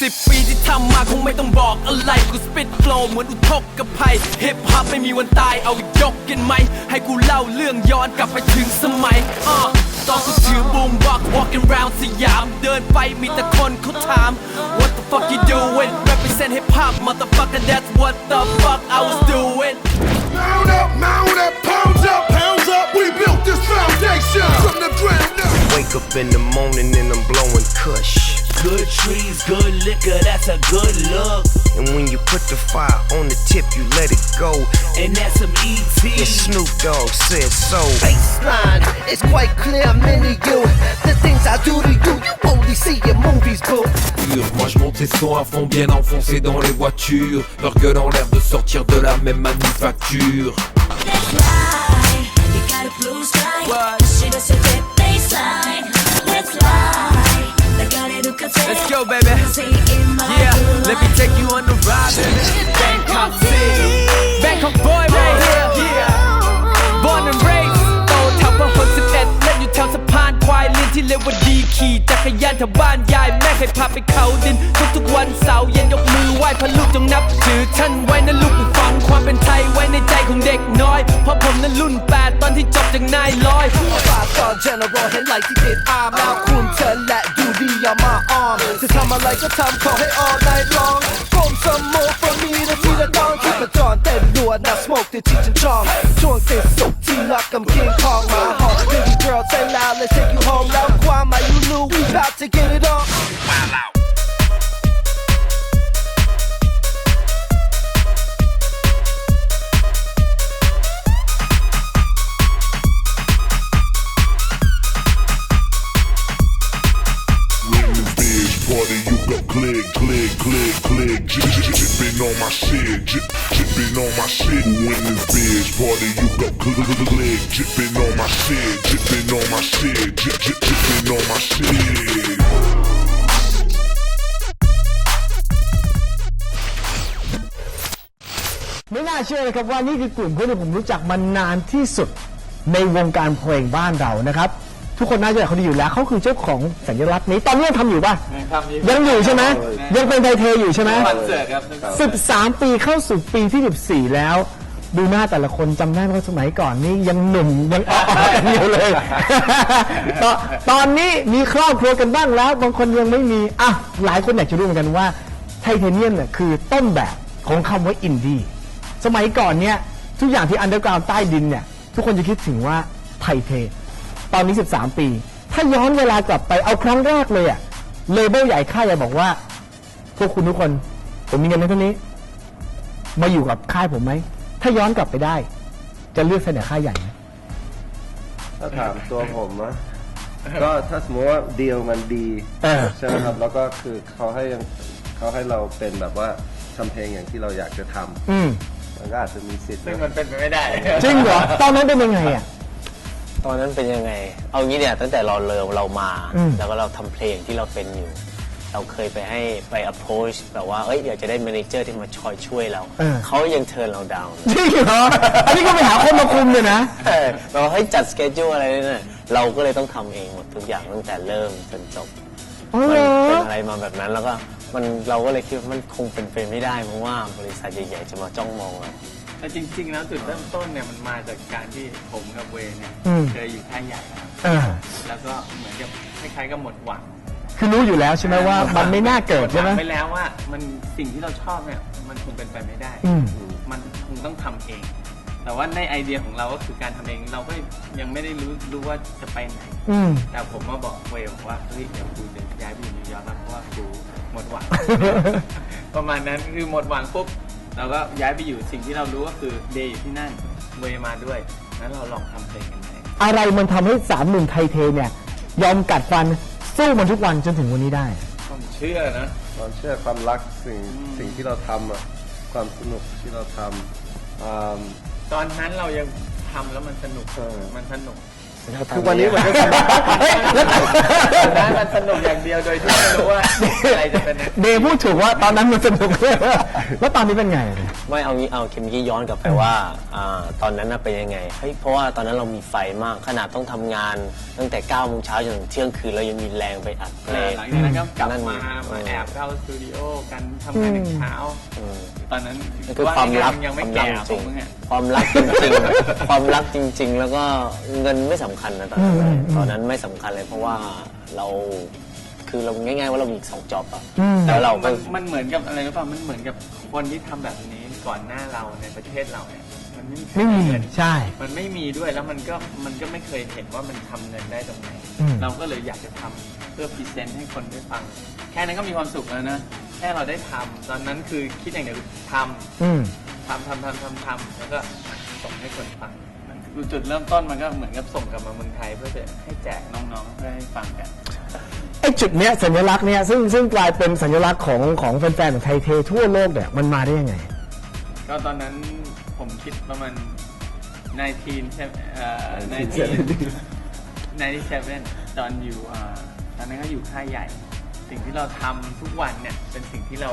สิบปีที่ทำมาคงไม่ต้องบอกอะไร กูสปิดโฟล์เหมือนอุทกภัยฮิปฮอปไม่มีวันตายเอายกกันไหม ให้กูเล่าเรื่องย้อนกลับไปถึงสมัยอ่าตอนกูถือบูมบ็อก walking round สยาม เดินไปมีแต่คนเขาถาม What the fuck you doing represent hip hop motherfucker that's what the fuck I was doing Mount up, mount up, pounds up, pounds up. We built this foundation from the ground up. Wake up in the morning and I'm blowing kush. Good trees, good liquor, that's a good look. And when you put the fire on the tip, you let it go. And that's some ET. And Snoop Dogg said so. baseline. It's quite clear I'm into you. The things I do to you, you only see in movies, boo. Moi je monte les sons à fond bien enfoncés dans les voitures Leur gueule en l'air de sortir de la même manufacture Let's fly. You got a blue sky. What? she does a dip baseline. Let's fly. Like I did Let's go, baby. Yeah, let me take you on the ride, baby. Bangkok City, Bangkok boy right here. Yeah, born and raised โตแถวพหลสิบเอ็ดเล่นอยู่แถวสะพานควายลิ้นที่เรียกว่าดีขี่จักรยานแถวบ้านยายแม่เคยพาไปเขาดิน ทุกๆวันเสาร์เย็นยกมือไหว้พระลูกจงนับถือท่านไว้นะลูกฝัง ความเป็นไทยไว้ในใจของเด็กน้อย เพราะผมนั้นรุ่นแปดตอนที่จบจากนายร้อยฝากตอน general เห็นไหลที่ติดอาร์มแล้วคุณเธอและดูดีอย่ามาอ้อมจะทำอะไรก็ทำขอให้ all night long กลมสมอง for me นาทีละต้องคิดมาก่อนเต้นรัวนะ smoke ที่ที่ฉันชอบช่วงติดสุขที่รักกับ king kong my heart baby girl say loud let's take you home แล้วความหมาย you know we about to get it on click, click, click, click. J- j- j- Jipping on my shit, j- jipping on my shit. When the bitch party, you go click, click, click. Jipping on my shit, jipping on my shit, j- j- jipping on my shit. ไม่น่าเชื่อนะครับว่านี่คือกลุ่มเพื่อนที่ผมรู้จักมานานที่สุดในวงการเพลงบ้านเรานะครับ ทุกคนน่าจะรู้จักเขาดีอยู่แล้วเขาคือเจ้าของสัญลักษณ์นี้ตอนนี้ยังทำอยู่ป่ะยังอยู่ใช่ไหมยังเป็นไทยเทอยู่ใช่ไหมสิบสามปีเข้าสู่ปีที่สิบสี่แล้ว ดูหน้าแต่ละคนจำได้ว่าสมัยก่อนนี่ยังหนุ่ม ยังอ่อนๆกันอยู่เลย ตอนตอนนี้มีครอบครัวกันบ้างแล้ว บางคนยังไม่มีอะหลายคนอยากจะรู้เหมือนกันว่าไทเทเนียมเนี่ยคือต้นแบบของคำว่าอินดี้สมัยก่อนเนี่ย ทุกอย่างที่อันเดอร์กราวใต้ดินเนี่ย ทุกคนจะคิดถึงว่าไทเท ตอนนี้ 13 ปี ถ้าย้อนเวลากลับไปเอาครั้งแรกเลยอะเลเบลใหญ่ค่ายใหญ่บอกว่า พวกคุณทุกคน ผมมีเงินเท่านี้ มาอยู่กับค่ายผมไหม ถ้าย้อนกลับไปได้ จะเลือกเสนอค่ายใหญ่ไหมถ้าถามตัวผมนะก็ถ้าสมมติว่าดีลมันดีเออ ใช่ไหมครับ แล้วก็คือเขาให้ยังเขาให้เราเป็นแบบว่าทำเพลงอย่างที่เราอยากจะทำอืมมันก็อาจจะมีสิทธิ์ซึ่งนะมันเป็นไปไม่ได้ จริงเหรอ ตอนนั้นเป็นยังไงอะ ตอนนั้นเป็นยังไง เอางี้เนี่ยตั้งแต่เราเริ่มเรามา อืม แล้วก็เราทำเพลงที่เราเป็นอยู่ เราเคยไปให้ไป approach แบบว่าเอ้ยอยากจะได้ manager ที่มาช่วยช่วยเราเขายังเทิร์นเราดาวน์ จริงเหรอ อันนี้ก็ไปหาคนมาคุมเลยนะเราให้ยจัดสเกจ u อะไรเนี่ยเราก็เลยต้องทำเองหมดทุกอย่างตั้งแต่เริ่มจนจบอ๋อมัเหรอ เป็นอะไรมาแบบนั้นแล้วก็มันเราก็เลยคิดว่ามันคงเป็นไปไม่ได้เพราะว่าบริษัทใหญ่ๆจะมาจ้องมองเรา แต่จริง ๆ แล้วจุดเริ่มต้นเนี่ยมันมาจากการที่ผมกับเวย์เนี่ยอืม เคยอยู่ค่ายใหญ่นะครับเออแล้วก็เหมือนกับคล้ายๆกับหมดหวังคือรู้อยู่แล้วใช่ไหมว่ามันไม่น่าเกิดใช่ไหมดวังไปแล้วว่ามันสิ่งที่เราชอบเนี่ยมันคงเป็นไปไม่ได้ อืม มันคงต้องทำเอง แต่ว่าในไอเดียของเราก็คือการทำเองเราก็ยังไม่ได้รู้รู้ว่าจะไปไหน อืม แต่ผมมาบอกเวย์บอกว่าเฮ้ยเดี๋ยวกูจะย้ายไปอยู่นิวยอร์กแล้วเพราะว่ากูหมดหวัง ประมาณนั้นคือหมดหวังปุ๊บ เราก็ย้ายไปอยู่สิ่งที่เรารู้ก็คือเดย์อยู่ที่นั่นเวย์มาด้วยงั้นเราลองทำเพลงกันไหมอะไรมันทำให้สามหนุ่มไทยเทเนี่ย ยอมกัดฟันสู้มันทุกวันจนถึงวันนี้ได้ผมเชื่อนะ ความเชื่อความรักสิ่งสิ่งที่เราทำอะความสนุกที่เราทำอ่า ตอนนั้นเรายังทำแล้วมันสนุกเออ มันสนุก ทุกวันนี้มันก็สนุกเฮ้ยแล้วนั้นมันสนุกอย่างเดียวโดยที่ไม่รู้ว่าอะไรจะเป็นเดย์พูดถูกว่าตอนนั้นมันสนุกแล้วตอนนี้เป็นไง ไม่เอางี้เอาเคมกี้ย้อนกลับไปว่าอ่าตอนนั้นน่ะเป็นยังไงเฮ้ยเพราะว่าตอนนั้นเรามีไฟมากขนาดต้องทำงาน ตั้งแต่9โมงเช้าจนถึงเที่ยงคืนเรายังมีแรงไปอัดเพลงหลังจากนั้นก็กลับนั่นมาเมาแอบเข้าสตูดิโอกันทำงานถึงเช้าอืมตอนนั้นนั่นคือความลับยังไม่ความแก่ลับขจอริงงมึงอะความรักจริงๆความรักจริง ๆ แล้วก็เงินไม่สำคัญนะตอนนั้นตอนนั้นไม่สำคัญเลยเพราะว่าเราคือเราง่ายๆว่าเรามีอีกสองจ็อบอะแล้วเราก็ มันมันเหมือนกับอะไรหรือเปล่ามันเหมือนกับคนที่ทำแบบนี้ก่อนหน้าเราในประเทศเราเนี่ยมันไม่มีใครไม่มีเงินใช่ มันไม่มีด้วยแล้วมันก็มันก็ไม่เคยเห็นว่ามันทำเงินได้ตรงไหนอืม เราก็เลยอยากจะทำเพื่อพรีเซนต์ให้คนได้ฟัง แค่นั้นก็มีความสุขแล้วนะแค่เราได้ทำตอนนั้นคือคิดอย่างเดียวคือทำ อืม ทำทำทำทำทำแล้วก็ส่งให้คนฟัง มันคือจุดเริ่มต้นมันก็เหมือนกับส่งกลับมาเมืองไทยเพื่อจะให้แจกน้องๆเพื่อให้ฟังกัน ไอ้จุดเนี้ยสัญลักษณ์เนี้ยซึ่งซึ่งกลายเป็นสัญลักษณ์ของของแฟนๆของไทยเททั่วโลกเนี่ยมันมาได้ยังไง ก็ตอนนั้นผมคิดประมาณ19ใช่ไหมเอ่อ19 97ตอนอยู่อ่าตอนนั้นก็อยู่ค่ายใหญ่ สิ่งที่เราทำทุกวันเนี่ยเป็นสิ่งที่เรา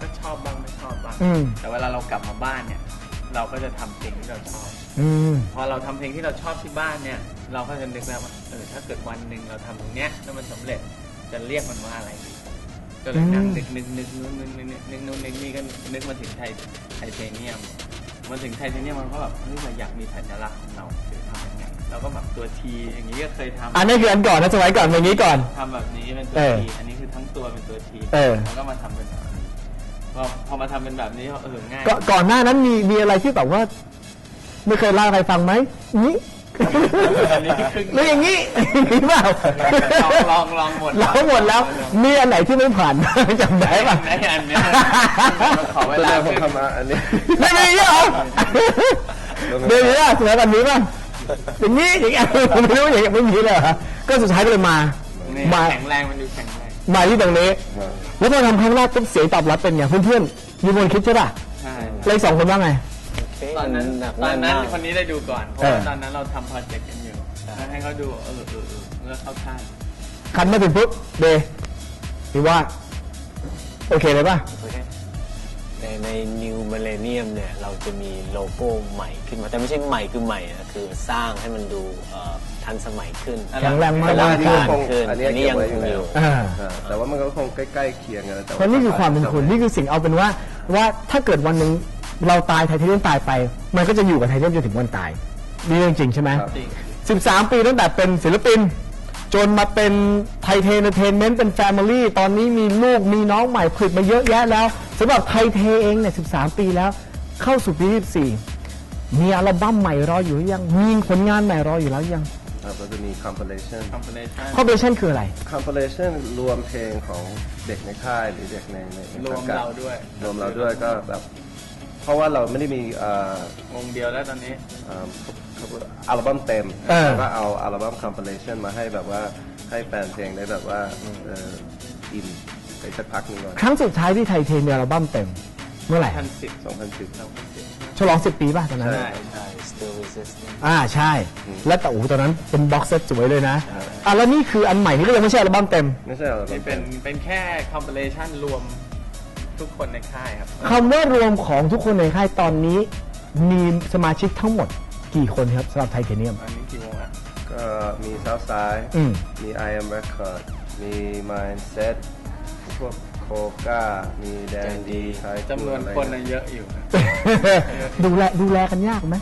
ก็ชอบบ้างไม่ชอบบ้าง อืม แต่เวลาเรากลับมาบ้านเนี่ย เราก็จะทำเพลงที่เราชอบ อืม พอเราทำเพลงที่เราชอบที่บ้านเนี่ย เราก็จะนึกแล้วว่าเออถ้าเกิดวันหนึ่งเราทำตรงเนี้ยแล้วมันสำเร็จจะเรียกมันว่าอะไรดีก็เลยนั่งนึกนึกนึกนึกนึกนึกนึกนึกนู่นนึกนี่ก็นึกมาถึงไทยไทเทเนียมมาถึงไทเทเนียมมันก็แบบเฮ้ยเราอยากมีสัญลักษณ์ของเราคือทำยังไงเราก็แบบตัวทีอย่างนี้ก็เคยทำอันนี้คืออันก่อนนะสมัยก่อนเป็นอย่างนี้ก่อน ทำแบบนี้เป็นตัวเออ ทีอันนี้คือทั้งตัวเป็นตัวทีเออ แล้วก็มาทำเป็นแบบนี้ พอพอมาทำเป็นแบบนี้เออง่ายก็ก่อนหน้านั้นมีมีอะไรที่แบบว่า ไม่เคยเล่าให้ใครฟังไหมนี้ อันนี้ครึ่งแล้วอย่างนี้มีเปล่าลองลองลองหมดลองหมดแล้ว มีอันไหนที่ไม่ผ่านจำได้ป่ะไอ้อันเนี้ยขอเวตอนลาแรกผมขึ้นทำมาอันนี้ ไม่มีเหรอเดี๋ยวนี้อะสมัยก่อนมีป่ะอย่างนี้อย่างนี้ผมไม่รู้อย่างนี้ไม่มีเลยเหรอก็สุดท้ายก็เลยมา นี่มา แข็งแรงมันดูแข็งแรง มาที่ตรงนี้ แล้วพอทำครั้งแรกปุ๊บเสียงตอบรับเป็นไงเพื่อนๆมีคนคิดใช่ป่ะใช่เลยสองคนว่าไงโอเคตอนนั้นหกตอนนั้นมากคนนี้ได้ดูก่อนเพราะเออว่าตอนนั้นเราทำโปรเจกต์กันอยู่แล้วให้เขาดูเออเออเออเมื่อเข้าท่าคันมาถึงปุ๊บเดย์พี่ว่าโอเคเลยป่ะโอเคในใน New Millennium เนี่ยเราจะมีโลโก้ใหม่ขึ้นมา แต่ไม่ใช่ใหม่คือใหม่นะคือสร้างให้มันดูเอ่อ ทันสมัยขึ้นแข็งแรงมาก แต่ว่าอันนี้กาก็รคงขึ้นอันนี้อันนี้เก็ยับงไว้อคยู่งแล้อยู่วอ่า อ่าแต่ว่ามันก็คงใกล้ๆเคียงกันแต่เพราะนี่คือความเป็นคุณนี่คือสิ่งเอาเป็นว่าว่าถ้าเกิดวันหนึ่งเราตายไทเทเนียมตายไป มันก็จะอยู่กับไทเทเนียมจนถึงวันตายนี่เรื่องจริงใช่ไหมครับจริงสิบสามปีตั้งแต่เป็นศิลปิน จนมาเป็นไทเทนเทนเมนต์เป็นแฟมิลี่ตอนนี้มีลูกมีน้องใหม่ผลิตมาเยอะแยะแล้วสำหรับไทเทเองเนี่ยสิบสามปีแล้วเข้าสู่ปีที่สี่มีอัลบั้มใหม่รออยู่หรือยังมีผลงานใหม่รออยู่แล้วยัง ครับก็จะมี compilation คอมเพลชัน คอมเพลชันคืออะไร compilation รวมเพลงของเด็กในค่ายหรือเด็กในในในรวมสังกัดเราด้วย รวมเราด้วยก็แบบเพราะว่าเราไม่ได้มีเอ่อวงเดียวแล้วตอนนี้ เอ่ออัลบั้มเต็มเออ แล้วก็เอาอัลบั้ม compilation มาให้แบบว่าให้แฟนเพลงได้แบบว่าเอ่ออินไปสักพักหนึงก่อนครั้งสุดท้ายที่ไทเทนมีอัลบั้มเต็ม เมื่อไหร่พันสิบ2010 ฉลองสิบปีป่ะตอนนั้น ใช่ ใช่ Still Resisting อ่าใช่ และแต่โอ้โหตอนนั้นเป็นบ็อกเซตสวยเลยนะ อะแล้วนี่คืออันใหม่ที่ก็ยังไม่ใช่อัลบั้มเต็มไม่ใช่อัลบั้นี่มเป็นเป็นแค่คอมเพลชันรวมทุกคนในค่ายครับ คำว่ารวมของทุกคนในค่ายตอนนี้ มีสมาชิกทั้งหมดกี่คนครับสำหรับไทเทเนียม อันนี้กี่วงอะ ก็มี Southside อืม มี I Am Record มี Mindset พวกโคก้า มีแดนดีไทยจำนวนคนน่ะเยอะอยู่นะดูแลดูแลกันยากไหม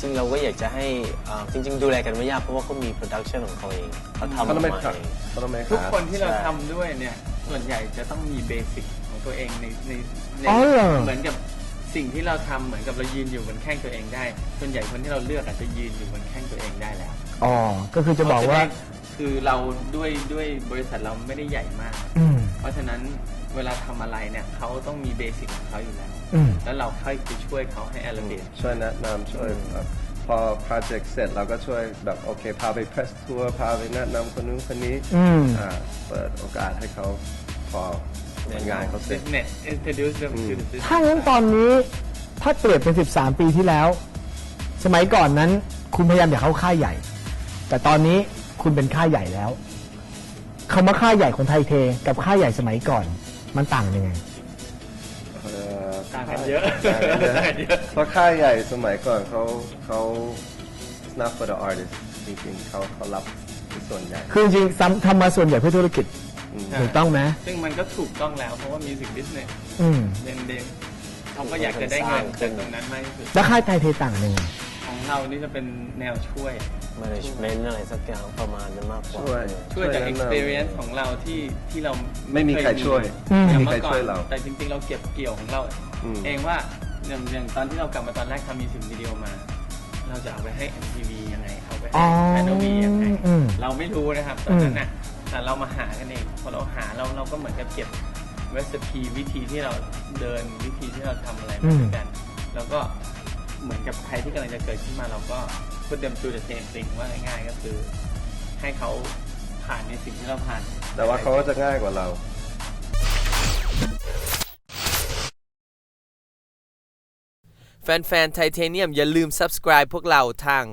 จริงๆเราก็อยากจะให้อ่าจริง ๆ ดูแลกันไม่ยากเพราะว่าเขามีโปรดักชันของเขาเองเขาทำเขาต้องไม่มาขัดเอง เขาต้องไม่ทุกขาดคนที่เราใช่ ทำด้วยเนี่ย ส่วนใหญ่จะต้องมีเบสิกของตัวเองในในในอ๋อเหรอ เหมือนกับสิ่งที่เราทำเหมือนกับเรายืนอยู่บนแข้งตัวเองได้ ส่วนใหญ่คนที่เราเลือกอาจจะยืนอยู่บนแข้งตัวเองได้แล้ว อ๋อ ก็คือจะบอกว่าเขได้คือเราด้วยด้วยบริษัทเราไม่ได้ใหญ่มาก อืม เพราะฉะนั้น เวลาทำอะไรเนี่ยเขาต้องมีเบสิกของเขาอยู่แล้ว อืม แล้วเราค่อยไปช่วยเขาให้ elevate ช่วยแนะนำช่วยแบบพอโปรเจกต์เสร็จเราก็ช่วยแบบโอเคพาไปเพรสทัวร์พาไปแนะนำคนนู้นคนนี้อืม อ่าเปิดโอกาสให้เขาพอผลงานเขาเสร็จ business introduce them to the business ถ้างั้นตอนนี้ถ้าเปรียบเป็น 13 ปีที่แล้ว สมัยก่อนนั้น คุณพยายามอยากเข้าค่ายใหญ่ แต่ตอนนี้คุณเป็นค่ายใหญ่แล้วคำว่าค่ายใหญ่ของไทยเท กับค่ายใหญ่สมัยก่อน มันต่างยังไง เอ่อต่างกันเยอะต่างกันเยอะต่างกันเยอะ เพราะค่ายใหญ่สมัยก่อนเขาเขา it's not for the artist จริงๆเขาเขารับส่วนใหญ่คือจริงๆซ้ำทำมาส่วนใหญ่เพื่อธุรกิจอืมถูกต้องไหมซึ่งมันก็ถูกต้องแล้วเพราะว่ามิวสิกบิสเนสอืมเด่นเด่นเขาก็อยากจะได้เงินจากตรงนั้นมากที่สุดแล้วค่ายไทยเทต่างยังไง ของเรานี่จะเป็นแนวช่วย management อะไรสักอย่างประมาณนั้นมากกว่าช่วย ช่วยจากแนะนำ experience ของเราที่ที่เราไม่มีใครช่วยอืม ไม่อย่างมีใครเมื่อก่อช่วยนเรา แต่จริงๆ เราเก็บเกี่ยวของเรา อืม เองว่าอย่างอย่างตอนที่เรากลับมาตอนแรกทำมิวสิกวิดีโอมา เราจะเอาไปให้ MTV ยังไงเอาไปให้อ๋อแอนวียังไงอืมเราไม่รู้นะครับตอนนั้นน่ะแต่เรามาหากันเองพอเราหาเราเราก็เหมือนกับเก็บเรสปีวิธีที่เราเดินวิธีที่เราทำอะไรมาด้วยกัน แล้วก็ เหมือนกับใครที่กำลังจะเกิดขึ้นมาเราก็พูดเต็มตัวเต็มสิ่งว่าง่ายๆก็คือ ให้เขาผ่านในสิ่งที่เราผ่าน แต่ว่าเขาก็จะง่ายกว่าเราแฟนๆไทเทเนียมอย่าลืม subscribe พวกเราทาง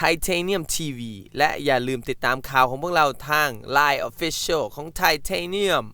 Titanium TV และอย่าลืมติดตามข่าวของพวกเราทาง Line Official ของ Titanium